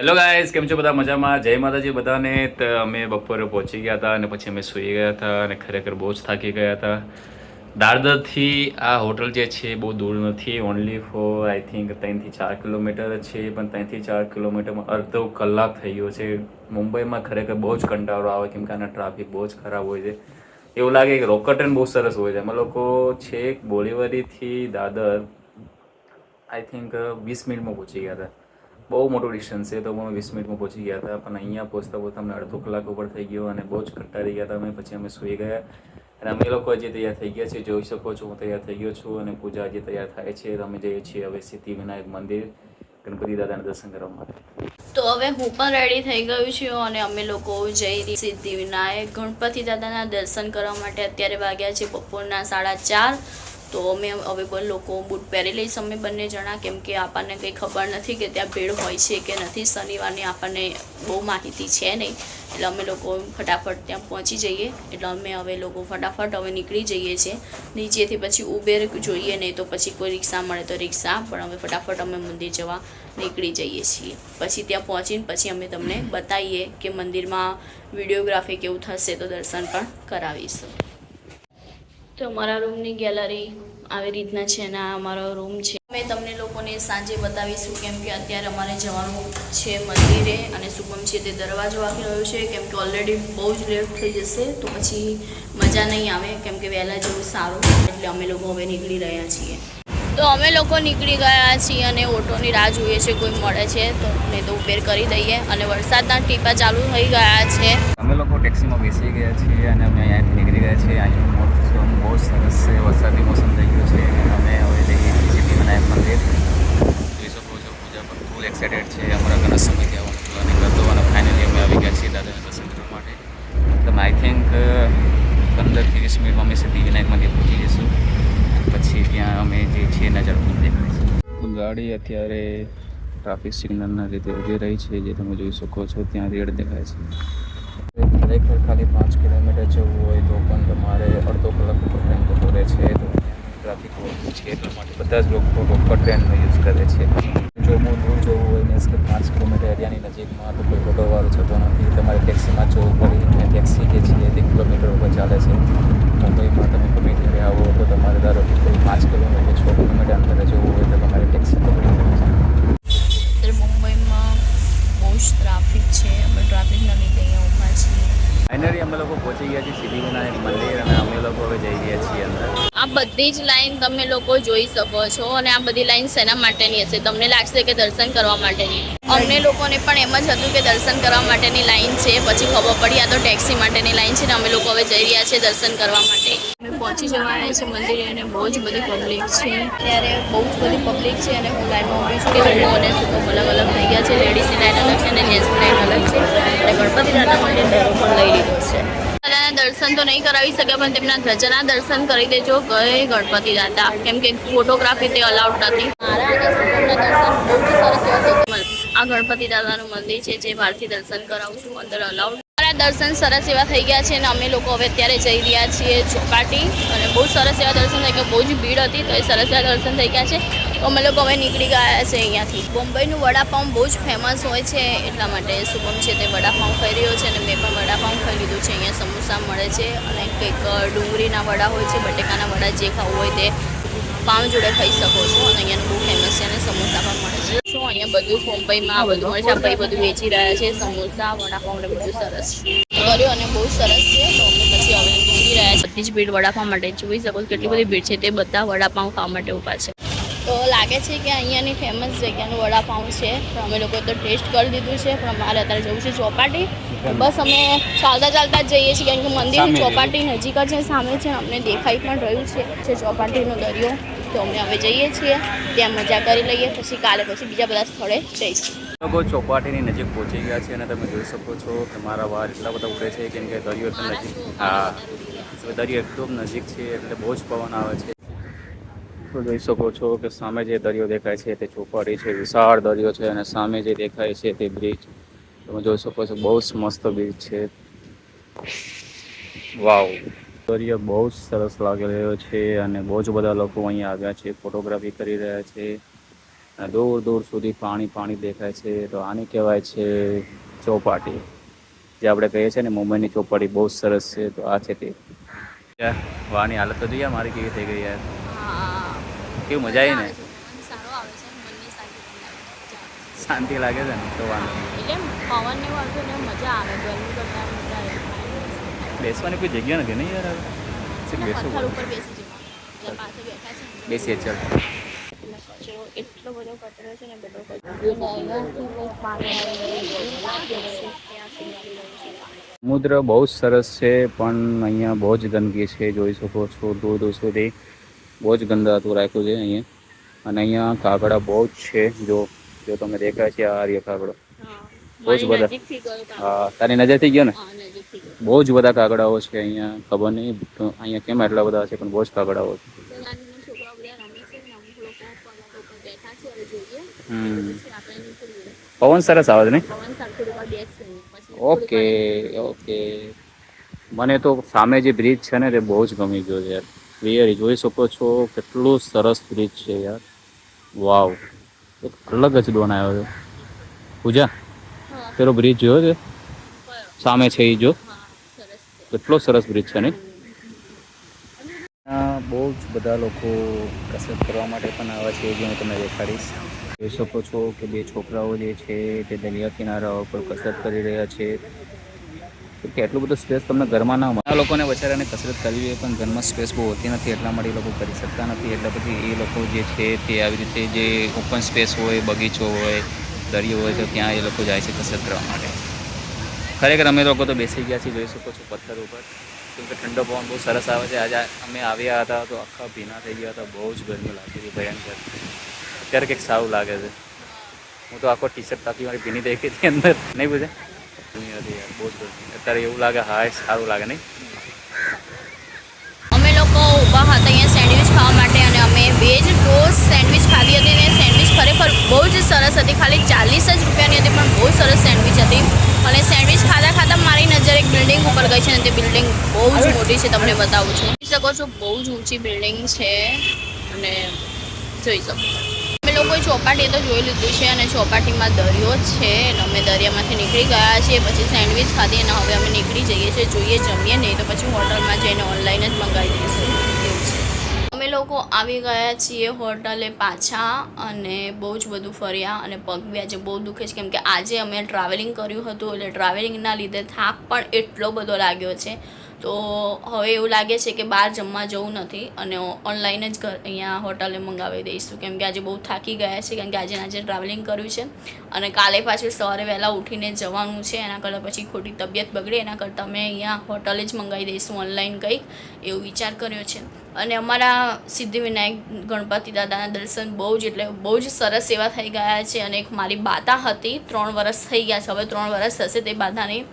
Hello guys કેમ છો બધા? મજામાં? જય માતાજી બધાને. તો અમે બપોરે પહોંચી ગયા હતા અને પછી અમે સૂઈ ગયા હતા અને ખરેખર બહુ જ થાકી ગયા હતા. દાદરથી આ હોટલ જે છે બહુ દૂર નથી. ઓનલી ફોર આઈ થિંક ત્રણથી ચાર કિલોમીટર છે. પણ ત્રણથી ચાર કિલોમીટરમાં અડધો કલાક થઈ ગયો છે. મુંબઈમાં ખરેખર બહુ જ કંટાળો આવે કેમ કે આના ટ્રાફિક બહુ જ ખરાબ હોય છે. એવું લાગે કે રોકટન બહુ સરસ હોય છે. અમે લોકો છેક બોરીવલીથી દાદર આઈ થિંક વીસ મિનિટમાં પહોંચી ગયા હતા. બહુ મોટું ડિસ્ટન્સ છે. તો અમે વીસ મિનિટમાં પહોંચી ગયા હતા. પણ અહીંયા પહોંચતા પહોંચતા અમને અડધો કલાક ઉપર થઈ ગયો અને બહુ જ કંટાળી ગયા હતા અમે. પછી અમે સૂઈ ગયા. અને અમે લોકો હજી તૈયાર થઈ ગયા છે જોઈ શકો છો, હું તૈયાર થઈ ગયો છું અને પૂજા હજી તૈયાર થાય છે. અમે જઈએ છીએ હવે સિદ્ધિવિનાયક મંદિર ગણપતિ દાદાના દર્શન કરવા માટે. તો હવે હું પણ રેડી થઈ ગયું છું અને અમે લોકો જઈ રહી સિદ્ધિ વિનાયક ગણપતિ દાદાના દર્શન કરવા માટે. અત્યારે વાગ્યા છે બપોરના સાડા ચાર. તો અમે હવે પણ લોકો બૂટ પહેરી લઈશ. અમે બંને જણા, કેમ કે આપણને કંઈ ખબર નથી કે ત્યાં ભીડ હોય છે કે નથી. શનિવારની આપણને બહુ માહિતી છે નહીં. એટલે અમે લોકો ફટાફટ ત્યાં પહોંચી જઈએ. એટલે અમે હવે લોકો ફટાફટ હવે નીકળી જઈએ છીએ. નીચેથી પછી ઉબેર જોઈએ નહીં તો પછી કોઈ રિક્ષા મળે તો રિક્ષા. પણ અમે ફટાફટ અમે મંદિર જવા નીકળી જઈએ છીએ. પછી ત્યાં પહોંચીને પછી અમે તમને બતાવીએ કે મંદિરમાં વિડીયોગ્રાફી કેવું થશે તો દર્શન પણ કરાવીશું. તો અમારા રૂમની ગેલેરી આવી રીતના છે અને આ અમારો રૂમ છે. અમે તમને લોકોને સાંજે બતાવીશું કેમ કે અત્યારે અમારે જવાનું છે મંદિરે અને શુભમ છે તે દરવાજો આપી રહ્યો છે, કેમ કે ઓલરેડી બહુ જ લેટ થઈ જશે, તો પછી મજા નહીં આવે, કેમ કે વહેલા જવું સારું, એટલે અમે લોકો હવે નીકળી રહ્યા છીએ. તો અમે લોકો નીકળી ગયા છીએ અને ઓટોની રાહ જોઈએ છે, કોઈ મળે છે તો નહીં તો ઉબેર કરી દઈએ અને વરસાદના ટીપા ચાલુ થઈ ગયા છે. અમે લોકો ટેક્સીમાં બેસી ગયા છીએ અને અમે અહીંયાથી નીકળી ગયા છીએ. અહીં મોસમ બહુ સરસ છે વરસાદી મોસમ થઈ ગયો છે. અને અમે હવે જઈએ છીએ સિદ્ધિવિનાયક મંદિર. જોઈ શકો છો પૂજા પર ફૂલ એક્સાઇટેડ છે. અમારા ઘણા સમય આવવાનું પ્લાનિંગ કરતો અને ફાઇનલી અમે આવી ગયા છીએ દાદાને દર્શન કરવા માટે. તમે આઈ થિંક પંદર વીસ મિનિટમાં અમે સિદ્ધિવિનાયક મંદિર પહોંચી જઈશું. પછી ત્યાં અમે જે છીએ નજર દેખાડીશું ગાડી અત્યારે ટ્રાફિક સિગ્નલના લીધે ઊભી રહી છે જે તમે જોઈ શકો છો ત્યાં રેડ દેખાય છે. ખરેખર ખાલી પાંચ કિલોમીટર જવું હોય તો પણ તમારે અડધો કલાક ઉપર છે તો ટ્રાફિક ઓછું છે એટલા માટે બધા જ લોકો લોકલ ટ્રેનનો યુઝ કરે છે. જો હું દૂર જવું હોય મીન્સ કે પાંચ કિલોમીટર એરિયાની નજીકમાં તો કોઈ ઓટોવાળો જતો નથી. તમારે ટેક્સીમાં જવું પડે. અને ટેક્સી જે છે તે કિલોમીટર ઉપર ચાલે છે મુંબઈમાં તમે ગમે ત્યારે આવો તો તમારે ધારો કે કોઈ પાંચ કિલોમીટર છ કિલોમીટર અંતરે જવું હોય તો તમારે ટેક્સી પકડી પડે છે. મુંબઈમાં બહુ જ ટ્રાફિક છે. અમે ટ્રાફિકના લીધે અહીંયા ઊભા છીએ. ફાઇનલી અમે લોકો પહોંચી ગયા છીએ સિદ્ધિવિનાયક મંદિર. આ બધી જ લાઈન તમે લોકો જોઈ શકો છો અને આ બધી લાઈન શેના માટેની હશે? તમને લાગશે કે દર્શન કરવા માટેની. અમને લોકોને પણ એમ જ હતું કે દર્શન કરવા માટેની લાઈન છે. પછી ખબર પડી આ તો ટેક્સી માટેની લાઈન છે ને અમે લોકો હવે જઈ રહ્યા છીએ દર્શન કરવા માટે. અમે પહોંચી જવાના છે મંદિરે અને બહુ જ બધી પબ્લિક છે. ત્યારે બહુ જ બધી પબ્લિક છે અને હું લાઈનમાં ઊભી છું કે લોકો અને અલગ અલગ થઈ ગયા છે. લેડીઝની લાઈન અલગ છે અને જેન્ટ્સની લાઈન અલગ છે. અને ગણપતિ દાદા માટે ડરો પણ લઈ લીધો છે. દર્શન તો નહીં કરાવી શકે પણ તેમના ધ્વજના દર્શન કરી દેજો ગયે ગણપતિ દાદા કેમ કે ફોટોગ્રાફી તે અલાઉડ નથી મારા અને શુભમના દર્શન બહુ સરસ એવા થઈ ગયા. આ ગણપતિ દાદાનું મંદિર છે જે બહારથી દર્શન કરાવું છું અંદર અલાઉડ મારા દર્શન સરસ એવા થઈ ગયા છે અને અમે લોકો હવે અત્યારે જઈ રહ્યા છીએ ચોપાટી. અને બહુ સરસ એવા દર્શન થઈ ગયા. બહુ જ ભીડ હતી તો એ સરસ એવા દર્શન થઈ ગયા છે. તો અમે લોકો હવે નીકળી ગયા છે અહીંયાથી. મુંબઈનું વડાપાઉં બહુ જ ફેમસ હોય છે એટલા માટે શુભમ છે તે વડાપાઉં ખાઈ રહ્યો છે અને મેં પણ વડાપાઉં ખાઈ લીધું છે. અહીંયા સમોસા મળે છે અને કંઈક ડુંગળીના વડા હોય છે, બટેકાના વડા જે ખાવું હોય તે પાઉં જોડે ખાઈ શકો છો અને અહીંયાનું બહુ ફેમસ છે અને સમોસા પણ મળે છે. શું અહીંયા બધું મુંબઈમાં બધું. મળે છે? આ ભાઈ બધું વેચી રહ્યા છે સમોસા વડાપાઉં ને બધું સરસ. છે અને બહુ સરસ છે. તો અમે પછી હવે નીકળી રહ્યા છે બધી જ ભીડ વડાપાઉં માટે જોઈ શકો છો કેટલી બધી ભીડ છે. તે બધા વડાપાઉં ખાવા માટે ઊભા છે. તો લાગે છે કે અહીંયાની ફેમસ જગ્યાનું વડાપાઉં છે. પણ અમે લોકોએ તો ટેસ્ટ કરી દીધું છે. પણ અમારે અત્યારે જવું છે ચોપાટી. બસ અમે ચાલતા ચાલતા જ જઈએ છીએ. કેમ કે મંદિરની ચોપાટી નજીક જ છે સામે છે. અમને દેખાઈ પણ રહ્યું છે જે ચોપાટીનો દરિયો. તો અમે હવે જઈએ છીએ. ત્યાં મજા કરી લઈએ. પછી કાલે પછી બીજા બધા સ્થળે જઈશું. લોકો ચોપાટીની નજીક પહોંચી ગયા છે અને તમે જોઈ શકો છો કે મારા વાર એટલા બધા ઉડે છે કેમ કે દરિયો એકદમ નજીક હા દરિયો એકદમ નજીક છે એટલે બહુ જ પવન આવે છે. તો જોઈ શકો છો કે સામે જે દરિયો દેખાય છે તે ચોપાટી છે, વિશાળ દરિયો છે અને સામે જે દેખાય છે તે બ્રિજ. તમે જોઈ શકો છો બહુ જ મસ્ત બ્રિજ છે. વાવ. દરિયો બહુ જ સરસ લાગી રહ્યો છે અને બહુ જ બધા લોકો અહીંયા આવ્યા છે, ફોટોગ્રાફી કરી રહ્યા છે. અને દૂર દૂર સુધી પાણી પાણી દેખાય છે. તો આને કહેવાય છે ચોપાટી. જે આપણે કહીએ છીએ ને મુંબઈની ચોપાટી બહુ સરસ છે. તો આ છે તે. વાની હાલત તો જોઈએ મારી કેવી થઈ ગઈ યાર. કેવું મજા આવી ને શાંતિ લાગે છે. ને તો વાંધો બેસવાની કોઈ જગ્યા નથી નહીં યાર? બેસી બેસીએ ચાલ. એટલો બધો કચરો છે ને. સમુદ્ર બહુ જ સરસ છે પણ અહીંયા બહુ જ ગંદકી છે જોઈ શકો છો દૂર દૂર સુધી. બહુ જ ગંદાતું રાખ્યું છે અહીંયા. અને અહીંયા કાગડા બહુ જ છે જો જો તમે દેખાય છે આ રહ્યા કાગડો બહુ જ બધા. હા તારી નજરથી ગયો ને. બહુ જ બધા કાગડાઓ છે અહીંયા ખબર નહીં અહીંયા કેમ એટલા બધા છે પણ બહુ જ કાગડાઓ છે. પવન સરસ આવે છે નહીં ઓકે ઓકે. મને તો સામે જે બ્રિજ છે ને તે બહુ જ ગમી ગયો છે યાર. રિયલી જોઈ શકો છો કેટલું સરસ બ્રિજ છે યાર. વાવ એક અલગ જ બનાવ્યો છે. પૂજા પેલો બ્રિજ જોયો છે? સામે છે એ જો. કેટલો સરસ બ્રિજ છે ને? બહુ જ બધા લોકો કસરત કરવા માટે પણ આવે છે જે હું તમને દેખાડીશ. જોઈ શકો છો કે બે છોકરાઓ જે છે તે દરિયા કિનારા ઉપર કસરત કરી રહ્યા છે. કે એટલું બધું સ્પેસ તમને ઘરમાં ના મળે. આ લોકોને બચારાને કસરત કરવી હોય પણ ઘરમાં સ્પેસ બહુ હોતી નથી, એટલા માટે એ લોકો કરી શકતા નથી. એટલે પછી એ લોકો જે છે તે આવી રીતે જે ઓપન સ્પેસ હોય, બગીચો હોય, દરિયો હોય, તો ત્યાં એ લોકો જાય છે કસરત કરવા માટે. ખરેખર અમે લોકો તો બેસી ગયા છીએ, જોઈ શકો છો પથ્થર ઉપર. કેમ કે ઠંડો પવન બહુ સરસ આવે છે. આજે અમે આવ્યા હતા તો આખા ભીના થઈ ગયા હતા. બહુ જ ગરમી લાગતી હતી, ભયંકર. અત્યારે કંઈક સારું લાગે છે. હું તો આખો ટી શર્ટ તાકી મારી ભીની દેખી હતી અંદર. નહીં પૂછે ગરમી હતી યાર બહુ અત્યારે એવું લાગે હાય સારું લાગે નહીં. અમે લોકો ઊભા હતા અહીંયા સેન્ડવિચ ખાવા માટે અને અમે બે જ ટોસ્ટ સેન્ડવિચ ખાધી હતી અને સેન્ડવિચ ખરેખર બહુ જ સરસ હતી. ખાલી ચાલીસ જ રૂપિયાની હતી, પણ બહુ સરસ સેન્ડવિચ હતી. અને સેન્ડવિચ ખાતા ખાતા મારી નજર એક બિલ્ડિંગ ઉપર ગઈ છે અને તે બિલ્ડિંગ બહુ જ મોટી છે, તમને બતાવું છું. જોઈ શકો છો, બહુ જ ઊંચી બિલ્ડિંગ છે. અને જોઈ શકો અમે લોકોએ ચોપાટી તો જોઈ લીધું છે અને ચોપાટીમાં દરિયો છે અને અમે દરિયામાંથી નીકળી ગયા છીએ, પછી સેન્ડવિચ ખાધી અને હવે અમે નીકળી જઈએ છીએ, જોઈએ જમીએ નહીં તો પછી હોટલમાં જઈને ઓનલાઈન જ મંગાવી દઈશું. અમે લોકો આવી ગયા છીએ હોટલે પાછા અને બહુ જ બધું ફર્યા અને પગ બી આજે બહુ દુખે છે, કેમ કે આજે અમે ટ્રાવેલિંગ કર્યું હતું એટલે ટ્રાવેલિંગના લીધે થાક પણ એટલો બધો લાગ્યો છે. તો હવે એવું લાગે છે કે બહાર જમવા જવું નથી અને ઓનલાઈન જ ઘર અહીંયા હોટલે મંગાવી દઈશું. કેમ કે આજે બહુ થાકી ગયા છે, કેમ કે આજે આજે ટ્રાવેલિંગ કર્યું છે. અને કાલે પાછું સવારે વહેલા ઉઠીને જવાનું છે, એના કરતાં પછી ખોટી તબિયત બગડે, એના કરતાં અમે અહીંયા હોટલે જ મંગાવી દઈશું ઓનલાઈન કંઈક, એવો વિચાર કર્યો છે. અને અમારા સિદ્ધિવિનાયક ગણપતિ દાદાના દર્શન બહુ જ એટલે બહુ જ સરસ એવા થઈ ગયા છે અને એક મારી બાધા હતી, ત્રણ વર્ષ થઈ ગયા છે, હવે ત્રણ વર્ષ થશે તે બાધાની.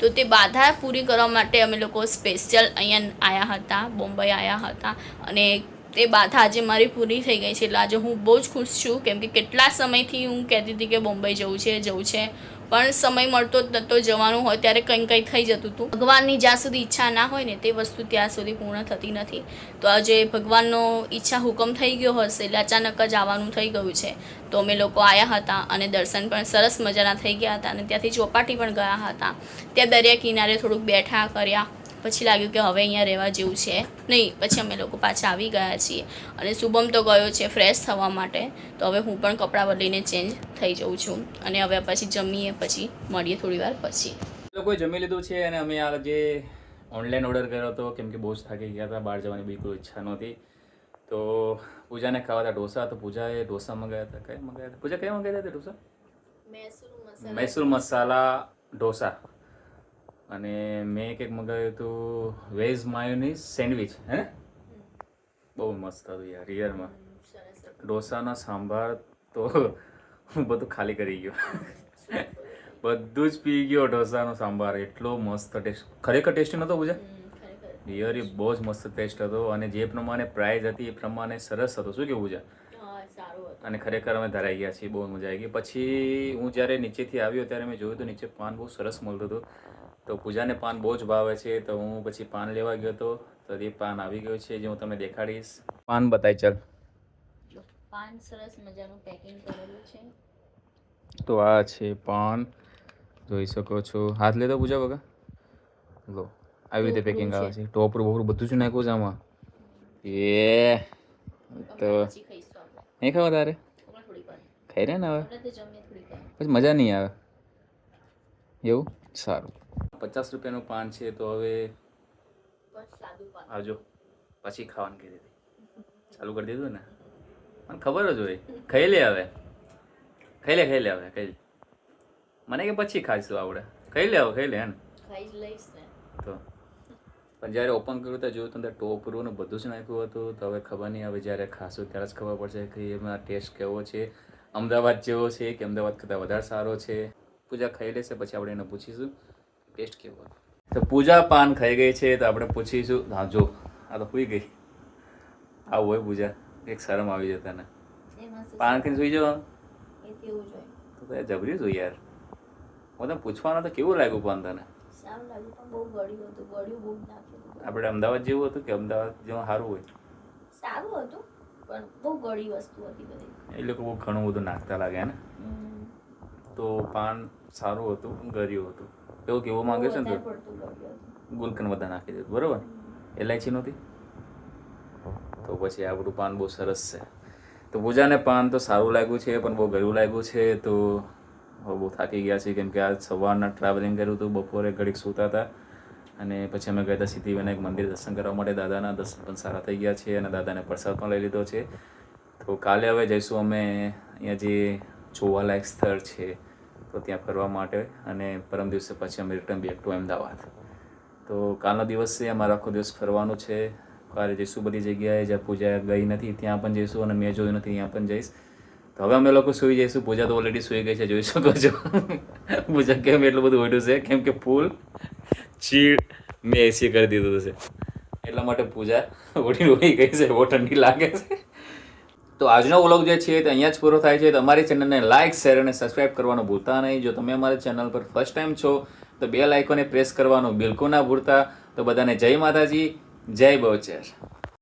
તો તે બાધા પૂરી કરવા માટે અમે લોકો સ્પેશિયલ અહીંયા આવ્યા હતા, બોમ્બે આવ્યા હતા અને તે બાધા આજે મારી પૂરી થઈ ગઈ છે, એટલે આજે હું બહુ જ ખુશ છું, કેમ કે કેટલા સમયથી હું કહેતી હતી કે બોમ્બે જવું છે જવું છે, પણ સમય મળતો જ નહોતો જવાનું હોય ત્યારે કંઈ કંઈ થઈ જતું હતું ભગવાનની જ્યાં સુધી ઈચ્છા ના હોય ને તે વસ્તુ ત્યાં સુધી પૂર્ણ થતી નથી. તો આજે ભગવાનનો ઈચ્છા હુકમ થઈ ગયો હશે, એટલે અચાનક જ આવવાનું થઈ ગયું છે. તો અમે લોકો આવ્યા હતા અને દર્શન પણ સરસ મજાના થઈ ગયા હતા અને ત્યાંથી ચોપાટી પણ ગયા હતા. ત્યાં દરિયા કિનારે થોડુંક બેઠા કર્યા. પછી લાગ્યું કે હવે અહીંયા રહેવા જેવું છે. નહીં પછી અમે લોકો પાછા આવી ગયા છીએ. અને શુભમ તો ગયો છે ફ્રેશ થવા માટે. તો હવે હું પણ કપડાં બદલીને ચેન્જ થઈ જાઉં છું. અને હવે પછી જમીએ પછી મળીએ થોડી વાર પછી. લોકોએ જમી લીધું છે અને અમે આ જે ઓનલાઈન ઓર્ડર કર્યો હતો કેમ કે બહુ જ થાકી ગયા હતા બહાર જવાની બિલકુલ ઈચ્છા નહોતી. તો પૂજાને ખાવા હતા ઢોસા તો પૂજાએ ઢોસા મંગાવ્યા હતા. કયા મંગાવ્યા હતા? પૂજા કયા મંગાવ્યા હતા ઢોસા? મૈસૂર મસાલા ઢોસા. અને મેં કંઈક મંગાવ્યું હતું વેજ માયોનીઝ સેન્ડવિચ, હે બહુ મસ્ત હતું યાર રિયરમાં ઢોસાનો સાંભાર તો હું બધું ખાલી કરી ગયો. બધું જ પી ગયો ઢોસાનો સાંભાર, એટલો મસ્ત ટેસ્ટ. ખરેખર ટેસ્ટી નહોતો પૂજા? રિયરી બહુ જ મસ્ત ટેસ્ટ હતો અને જે પ્રમાણે પ્રાઇઝ હતી એ પ્રમાણે સરસ હતો. શું કેવું પૂજા? અને ખરેખર અમે ધરાઈ ગયા છીએ, બહુ મજા આવી ગઈ. પછી હું જ્યારે નીચેથી આવ્યો ત્યારે મેં જોયું તો નીચે પાન બહુ સરસ મળતું હતું. તો પૂજાને પાન બહુ જ ભાવે છે. તો હું પછી પાન લેવા ગયો હતો. તો એ પાન આવી ગયો છે જે હું તમને દેખાડીશ. પાન બતાય ચાલ. પાન સરસ મજાનું પેકિંગ કરેલું છે. તો આ છે પાન. જોઈ શકો છો. હાથ લેતો પૂજા વગર? લો આવી રીતે પેકિંગ આવે છે. ટોપરું બોપરું બધું જ નાખ્યું છે આમાં. એ તો નહીં ખાવા તારે? ખાઈ રહ્યા ને હવે? પછી મજા નહીં આવે. એવું? સારું. પચાસ રૂપિયાનું પાન છે તો હવે આવજો. પછી ખાવાનું કહી દીધી ચાલુ કરી દીધું ને? મને ખબર જ હોય. ખાઈ લે હવે. ખાઈ લે ખાઈ લે હવે ખાઈ લે. મને કે પછી ખાઈશું આવડે. ખાઈ લે હવે ખાઈ લે હે ને? તો. પણ જ્યારે ઓપન કર્યું ત્યાં જોયું તો અંદર ટોપરું ને બધું જ નાખ્યું હતું. તો હવે ખબર નહીં હવે જ્યારે ખાશું ત્યારે જ ખબર પડશે કે એમાં ટેસ્ટ કેવો છે. અમદાવાદ જેવો છે કે અમદાવાદ કરતાં વધારે સારો છે. પૂજા ખાઈ લેશે પછી આપણે એને પૂછીશું. ટેસ્ટ કેવો તો પૂજા પાન ખાઈ ગઈ છે તો આપણે પૂછીશું. હા જો આ તો સુઈ ગઈ. આવું હોય પૂજા. એક શરમ આવી જતા ને પાન ખાઈને સુઈ જવાનું? તો તો જબરી છું યાર. હું તને પૂછવાનું તો કેવું લાગ્યું પાન તને? આપણે અમદાવાદ જેવું હતું કે અમદાવાદ જેવું સારું હોય? સારું હતું પણ બહુ ગળી વસ્તુ હતી બધી. એ લોકો બહુ ઘણું બધું નાખતા લાગ્યા ને? તો પાન સારું હતું ગળ્યું હતું. એવું કહેવા માંગે છે ને તું ગુલકન બધા નાખી દીધું બરોબર? એલાયચી નહોતી? તો પછી આ બધું પાન બહુ સરસ છે. તો પૂજાને પાન તો સારું લાગ્યું છે પણ બહુ ગળ્યું લાગ્યું છે તો હવે બહુ થાકી ગયા છે કેમ કે આજ સવારના ટ્રાવેલિંગ કર્યું હતું બપોરે ઘડીક સૂતા હતા અને પછી અમે ગયા હતા સિદ્ધિવિનાયક મંદિર દર્શન કરવા માટે. દાદાના દર્શન પણ સારા થઈ ગયા છે અને દાદાને પ્રસાદ પણ લઈ લીધો છે. તો કાલે હવે જઈશું અમે અહીંયા જે જોવાલાયક સ્થળ છે તો ત્યાં ફરવા માટે અને પરમ દિવસે પછી અમે રિટર્ન બેક ટુ અમદાવાદ. તો કાલના દિવસ અમારો આખો દિવસ ફરવાનું છે. કાલે જઈશું બધી જગ્યાએ, જ્યાં પૂજા ગઈ નથી ત્યાં પણ જઈશું અને મેં જોયું નથી, ત્યાં પણ જઈશ. તો હવે અમે લોકો સૂઈ જઈશું. પૂજા તો ઓલરેડી સૂઈ ગઈ છે, જોઈ શકો છો. પૂજા કેમ એટલું બધું ઓઢ્યું છે? કેમ કે ફૂલ ચીડ મેં એસી કરી દીધું છે. એટલા માટે પૂજા ઓઢી ઓઢી ગઈ છે, બહુ ઠંડી લાગે છે. તો આજનો વ્લોગ જે છે તે અહીંયા જ પૂરો થાય છે. તમારી ચેનલને લાઇક શેર અને સબસ્ક્રાઇબ કરવાનું ભૂલતા નહીં. જો તમે અમારી ચેનલ પર ફર્સ્ટ ટાઈમ છો, તો બે લાઇકોને પ્રેસ કરવાનું બિલકુલ ના ભૂલતા. તો બધાને જય માતાજી, જય બહુચર.